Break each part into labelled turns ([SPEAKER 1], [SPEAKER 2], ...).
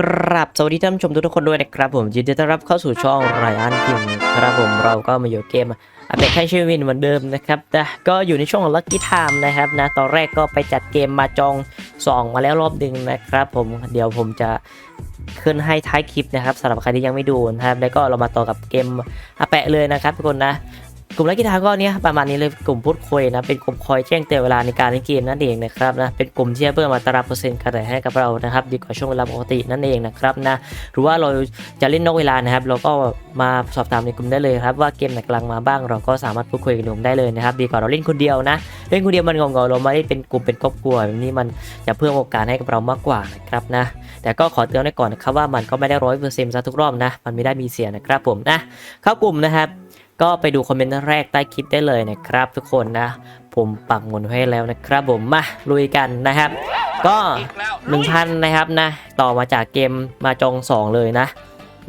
[SPEAKER 1] กราบสวัสดีท่านผู้ชมทุกคนด้วยนะครับผมยินดีต้อนรับเข้าสู่ช่องไรอันกิงครับผมเราก็มาอยู่เกมอัปเดตแค่ชื่อวินเหมือนเดิมนะครับแต่ก็อยู่ในช่วงลัคกี้ไทม์นะครับนะตอนแรกก็ไปจัดเกมมาจองสองมาแล้วรอบหนึ่งนะครับผมเดี๋ยวผมจะขึ้นให้ท้ายคลิปนะครับสำหรับใครที่ยังไม่ดูนะครับแล้วก็เรามาต่อกับเกมอาแปะเลยนะครับทุกคนนะ กลุ่มลักกี้ทาก็เนี้ยประมาณนี้เลยกลุ่มพูดคุยนะเป็นกลุ่มคอยแจ้งเตือนเวลาในการเล่นเกมนั่นเองนะครับนะเป็นกลุ่มที่เพิ่มอัตราเปอร์เซ็นต์การได้ให้กับเรานะครับดีกว่าช่วงเวลาปกตินั่นเองนะครับนะหรือว่าเราจะเล่นนอกเวลานะครับ เราก็มาสอบถามในกลุ่มได้เลยครับว่าเกมไหนกำลังมาบ้างเราก็สามารถพูดคุยกับกลุ่มได้เลยนะครับดีกว่าเราเล่นคนเดียวนะเล่นคนเดียวมันงงๆเราไม่ได้เป็นกลุ่มเป็นครอบครัวแบบนี้มันจะเพิ่มโอกาสให้กับเรามากกว่านะครับนะแต่ก็ขอเตือนไว้ก่อนนะครับว่ามันก็ไม่ได้ร้อยเปอร์เซ็นต์ซะทุกรอบนะมันไม่ได้มีเสียนะครับผมนะเข้ากลุ่มนะครับ ก็ไปดูคอมเมนต์แรกใต้คลิปได้เลยนะครับ ทุกคนนะ ผมปักหมุนให้แล้วนะครับผมมาลุยกันนะครับ ก็ 1,000 นะครับนะ ต่อมาจากเกมมาจอง 2 เลยนะ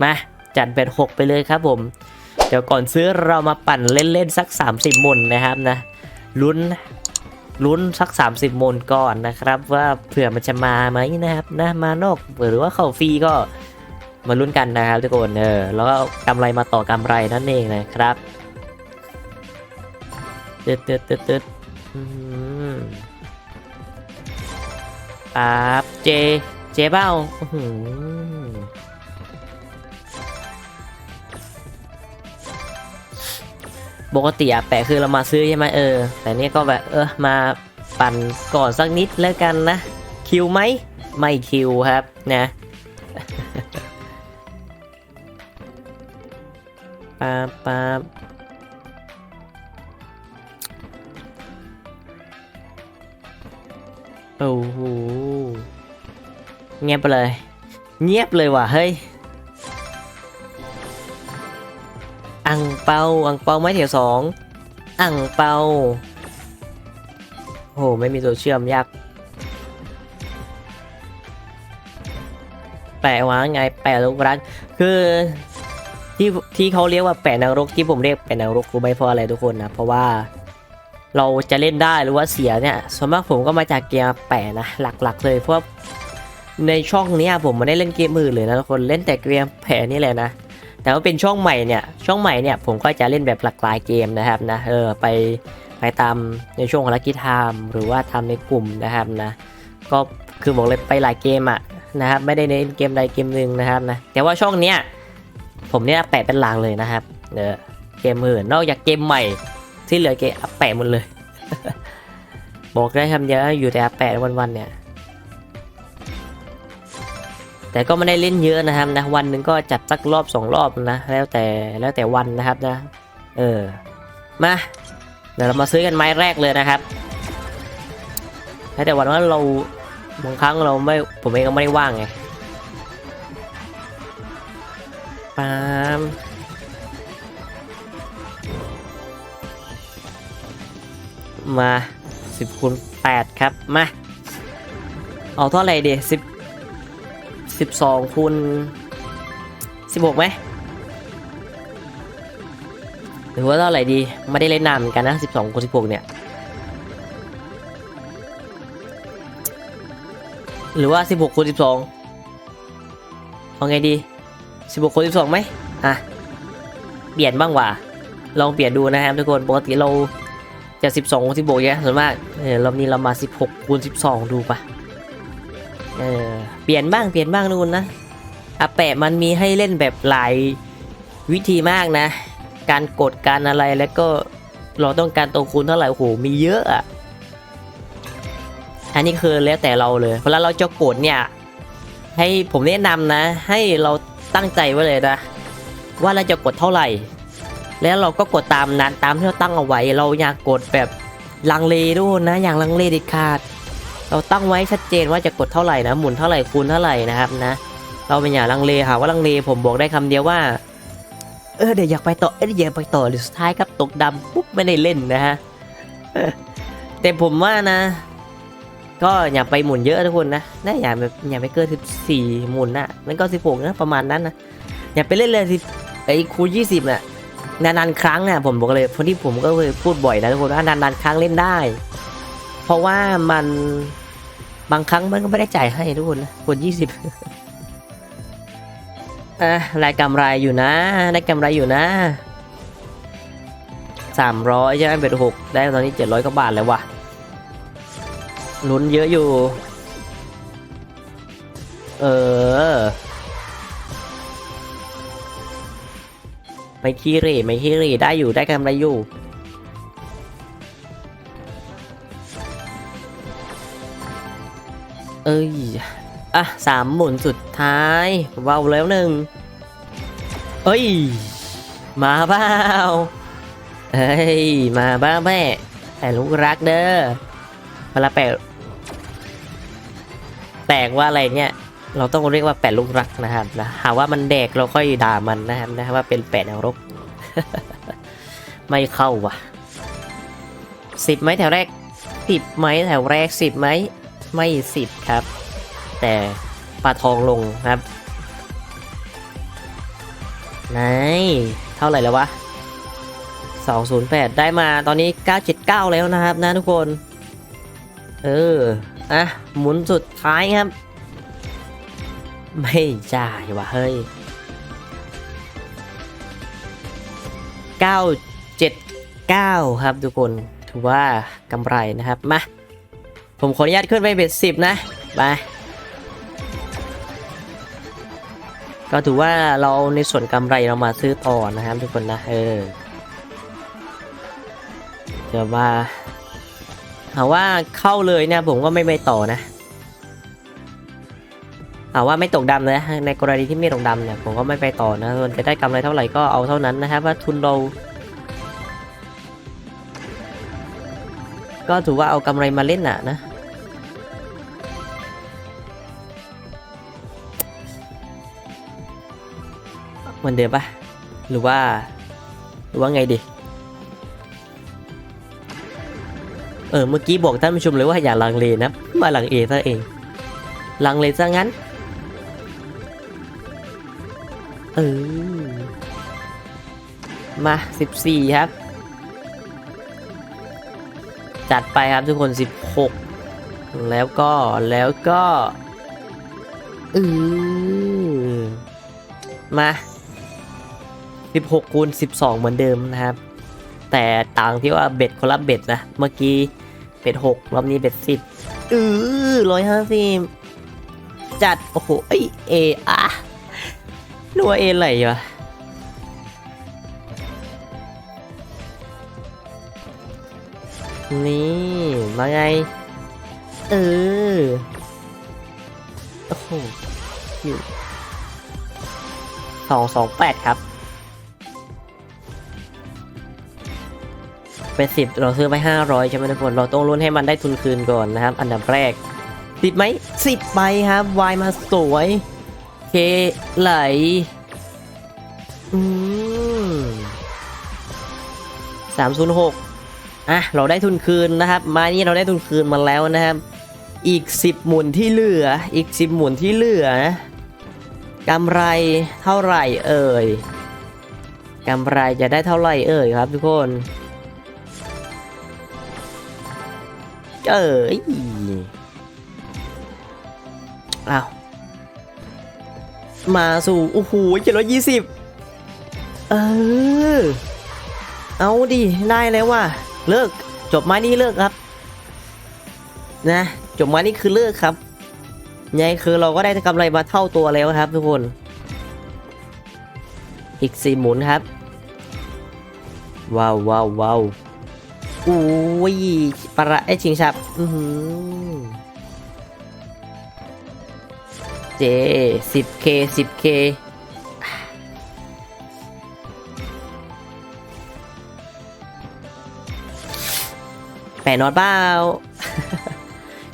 [SPEAKER 1] มาจัดเป็น6ไปเลยครับผม เดี๋ยวก่อนซื้อเรามาปั่นเล่น ๆ สัก 30 มนนะครับนะลุ้นลุ้นสัก 30 มนก่อนนะครับ ว่าเผื่อมันจะมาไหมนะครับนะมานอกหรือว่าเข้าฟรีก็ มาลุ้นกันนะครับทุกคนเออแล้วก็กำไรมาต่อกำไรนั่นเองนะครับตึ๊ดตึ๊ดตึ๊ดตึ๊ดอืมปั๊บเจ เจเบ้าอื้ออปกติอะแปะคือเรามาซื้อใช่ไหมเออ แต่เนี่ยก็แบบเออมาปั่นก่อนสักนิดแล้วกันนะ คิวไหม ไม่คิวครับนะ ปาปาโอ้โหเงียบไปเลย เงียบเลยว่ะเฮ้ยอังเปาอังเปาไม้เถียวสองอังเปาโอ้โหไม่มีตัวเชื่อมยากแปลว่าไงแปลลูกรักคือ ที่ที่เขาเรียกว่าแปะนรกที่ผมเรียกแปะนรกรู้ไหมเพราะอะไรทุกคนนะเพราะว่าเราจะเล่นได้หรือว่าเสียเนี่ยส่วนมากผมก็มาจากเกมแปะนะหลักๆ เลยเพราะในช่องนี้ผมไม่ได้เล่นเกมอื่นเลยนะทุกคนเล่นแต่เกมแปะนี่แหละนะ แต่ว่าเป็นช่องใหม่เนี่ยช่องใหม่เนี่ยผมก็จะเล่นแบบหลากหลายเกมนะครับนะเออไปไปตามในช่วงของลักกี้ไทม์หรือว่าทำในกลุ่มนะครับนะก็คือบอกเลยไปหลายเกมอะนะครับไม่ได้เน้นเกมใดเกมหนึ่งนะครับนะแต่ว่าช่องเนี้ย ผมเนี่ยแปะเป็นหลังเลยนะครับเออเกมอื่นนอกจากเกมใหม่ที่เหลือเกมแปะหมดเลย บอกได้คำเดียวว่าอยู่แต่แปะวันๆเนี่ย แต่ก็ไม่ได้เล่นเยอะนะครับนะวันหนึ่งก็จัดสักรอบสองรอบนะแล้วแต่แล้วแต่วันนะครับนะ เออมาเดี๋ยวเรามาซื้อกันไม้แรกเลยนะครับแล้วแต่วันว่าเราบางครั้งเราไม่ผมเองก็ไม่ได้ว่างไงามมาสิบคูณแปดครับ มา เอาเท่าไหร่ดีสิบสิบสองคูณสิบหกไหมหรือว่าเท่าไหร่ดี ไม่ได้เล่นนานเหมือนกันนะสิบสองคูณสิบหกเนี่ยหรือว่าสิบหกคูณสิบสองเอาไงดี สิบหกคนสิบสองไหมอะเปลี่ยนบ้างว่ะลองเปลี่ยนดูนะครับทุกคนปกติเราจะสิบสองสิบหกเยอะส่วนมากเออรอบนี้เรามาสิบหกคูณสิบสองดูปะเออเปลี่ยนบ้างเปลี่ยนบ้างทุกคนนะอาแปะมันมีให้เล่นแบบหลายวิธีมากนะ การกดการอะไรแล้วก็เราต้องการตัวคูณเท่าไหร่โอ้โหมีเยอะอะอันนี้คือแล้วแต่เราเลยเวลาเราจะกดเนี่ย ให้ผมแนะนำนะ ให้เรา ตั้งใจไว้เลยนะ ว่าเราจะกดเท่าไหร่ แล้วเราก็กดตามนั้นตามที่เราตั้งเอาไว้ เราอยากกดแบบลังเลด้วยนะ อย่างลังเลเด็ดขาด เราตั้งไว้ชัดเจนว่าจะกดเท่าไหร่นะ หมุนเท่าไหร่คูณเท่าไหร่นะครับนะ เราเป็นอย่างลังเลหาว่าลังเลผมบอกได้คำเดียวว่า เออเดี๋ยวอยากไปต่อเออเดี๋ยวไปต่อหรือสุดท้ายครับตกดำปุ๊บไม่ได้เล่นนะฮะแต่ผมว่านะ ก็อย่าไปหมุนเยอะทุกคนนะนะอย่าแบบอย่าไปเกินสิบสี่หมุนนะมันก็สิบหกนะประมาณนั้นนะอย่าไปเล่นเลยสิไอ้คูณยี่สิบน่ะนานๆครั้งอะผมบอกเลยเพราะที่ผมก็เคยพูดบ่อยนะทุกคนว่านานๆครั้งเล่นได้ เพราะว่ามันบางครั้งมันก็ไม่ได้จ่ายให้ทุกคนนะคนยี่สิบอะรายกำไรอยู่นะได้กำไรอยู่นะสามร้อยใช่ไหมเบ็ดหกได้ตอนนี้เจ็ดร้อยกว่าบาทแล้วว่ะ ลุ้นเยอะอยู่ เออ ไม่ขี้ร่ไม่ขี้ร่ได้อยู่ได้กำไรอยู่ เอ้ย อะสามหมุนสุดท้ายว้าวแล้วหนึ่ง เอ้ย มาเปล่าเฮ้ย มาบ้าแม่แต่ลูกรักเด้อเวลาแปะ แตกว่าอะไรเนี่ยเราต้องเรียกว่าแปะลูกรักนะครับนะหาว่ามันแดกเราค่อยด่ามันนะครับนะว่าเป็นแปะแนวรก ไม่เข้าว่ะสิบไหมแถวแรกสิบไหมแถวแรกสิบไหมไม่สิบครับ แต่ปลาทองลงครับไหนเท่าไหร่แล้ววะ208 ได้มาตอนนี้ 979 แล้วนะครับนะทุกคน เออ อะหมุนสุดท้ายครับ ไม่จ่ายว่ะเฮ้ย979ครับทุกคนถือว่ากำไรนะครับมาผมขออนุญาตขึ้นไปเบ็ดสิบนะไปก็ถือว่าเราในส่วนกำไรเรามาซื้อต่อนะครับทุกคนนะเออเดี๋ยวมา หาว่าเข้าเลยเนี่ยผมก็ไม่ไปต่อนะหาว่าไม่ตกดำเลยในกรณีที่ไม่ตกดำเนี่ยผมก็ไม่ไปต่อนะมันจะได้กำไรเท่าไหร่ก็เอาเท่านั้นนะครับว่าทุนเราก็ถือว่าเอากำไรมาเล่นน่ะนะ เหมือนเดิมปะหรือว่า หรือว่าไงดี เออเมื่อกี้บอกท่านผู้ชมเลยว่าอย่าลังเลนะ มาลังเอซะเองลังเลซะงั้น เออ มา 14 ครับ จัดไปครับทุกคน 16 แล้วก็แล้วก็เออมา 16คูณ12 เหมือนเดิมนะครับ แต่ต่างที่ว่าเบ็ดคนละเบ็ดนะ เมื่อกี้ เบ็ด6รอบนี้เบ็ด10เออร้อยห้าสิบจัด โอ้โหเอ้ยเออะนัวเอไหลวะนี่มาไง เออ โอ้โหอยู่สองสองแปดครับ เป็นสิบเราซื้อไปห้าร้อยใช่ไหมทุกคน เราต้องลุ้นให้มันได้ทุนคืนก่อนนะครับ อันดับแรกสิบไหมสิบใบครับวายมาสวยเคไหลอืมสามศูนย์หกอะ เราได้ทุนคืนนะครับ มานี่เราได้ทุนคืนมาแล้วนะครับ อีก 10 หมุนที่เหลือ อีก 10 หมุนที่เหลือนะกำไรเท่าไหร่เอ่ยกำไรจะได้เท่าไหร่เอ่ยครับทุกคน เอ้ยอ้าวมาสู่โอ้โหเจ็ดร้อยยี่สิบเออ เอาดิได้แล้วว่ะเลิกจบไม้นี้เลิกครับ นะจบไม้นี้คือเลิกครับไงคือเราก็ได้กำไรมาเท่าตัวแล้วครับ ทุกคน อีกสี่หมุนครับ ว้าวว้าวว้าว อุ้ยประไอชิงชับอือหือเจสิบเคสิบเคแปะนอนเปล่า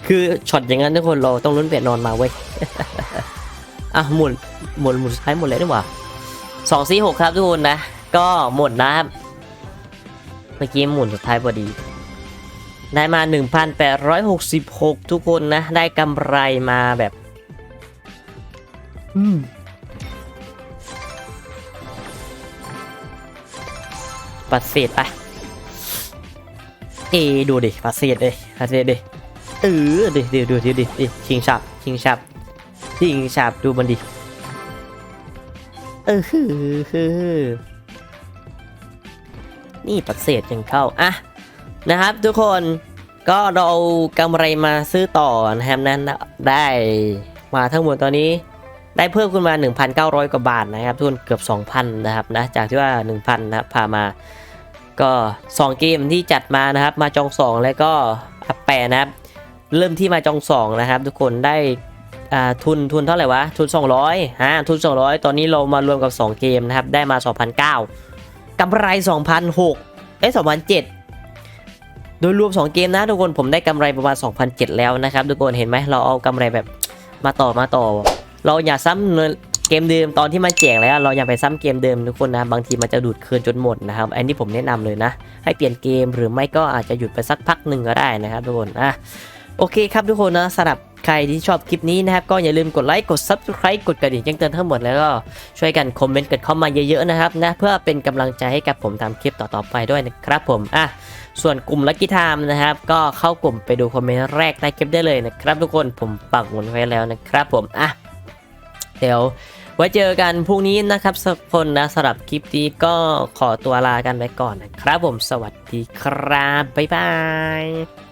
[SPEAKER 1] คือช็อตอย่างนั้นทุกคนเราต้องลุ้นแปะนอนมาเว้ยอะหมุนหมุนหมุนท้ายหมดเลยดีกว่าสองสี่หกครับทุกคนนะ ก็หมดนะครับ เมื่อกี้หมุนสุดท้ายพอดี ได้มา 1,866 ทุกคนนะ ได้กำไรมาแบบ อืมปัดเศษไป เอดูดิปัดเศษเลยปัดเศษดิเออดิดิดูดิดิดิชิงฉับชิงฉับชิงฉับดูมันดิเออฮือฮือ นี่ปัดเศษยังเข้าอะนะครับ ทุกคนก็เรากำไรมาซื้อต่อนะครับนั้นได้มาทั้งหมดตอนนี้ได้เพิ่มขึ้นมา 1,900 กว่าบาทนะครับ ทุนเกือบ 2,000 นะครับนะจากที่ว่า 1,000 นะครับพามาก็ 2 เกมที่จัดมานะครับ มาจอง 2 แล้วก็อัปแปนะครับ เริ่มที่มาจอง 2 นะครับ ทุกคนได้ทุนทุนเท่าไหร่วะ ทุน 200ฮะทุน 200 ตอนนี้เรามารวมกับ 2 เกมนะครับ ได้มา2,009 กำไร2,006เอ้ย2,007โดยรวม 2 เกมนะทุกคนผมได้กำไรประมาณ2,007แล้วนะครับทุกคนเห็นไหมเราเอากำไรแบบมาต่อมาต่อ เราอย่าซ้ำเกมเดิมตอนที่มันแจกแล้ว เราอย่าไปซ้ำเกมเดิมทุกคนนะบางทีมันจะดูดคืนจนหมดนะครับอันนี้ผมแนะนำเลยนะ ให้เปลี่ยนเกมหรือไม่ก็อาจจะหยุดไปสักพักหนึ่งก็ได้นะครับทุกคนอะ โอเคครับทุกคนนะสำหรับใครที่ชอบคลิปนี้นะครับ ก็อย่าลืมกดไลค์กด subscribe กดกระดิ่งแจ้งเตือนทั้งหมดแล้วก็ช่วยกันคอมเมนต์กันเข้ามาเยอะๆนะครับนะเพื่อเป็นกำลังใจให้กับผมทำคลิปต่อๆไปด้วยนะครับผมอะส่วนกลุ่มลักกี้ไทม์นะครับ ก็เข้ากลุ่มไปดูคอมเมนต์แรกใต้คลิปได้เลยนะครับ ทุกคนผมปักหมุนไว้แล้วนะครับผมอะเดี๋ยวไว้เจอกันพรุ่งนี้นะครับสักคนนะสำหรับคลิปนี้ก็ขอตัวลากันไปก่อนนะครับผมสวัสดีครับบ๊ายบาย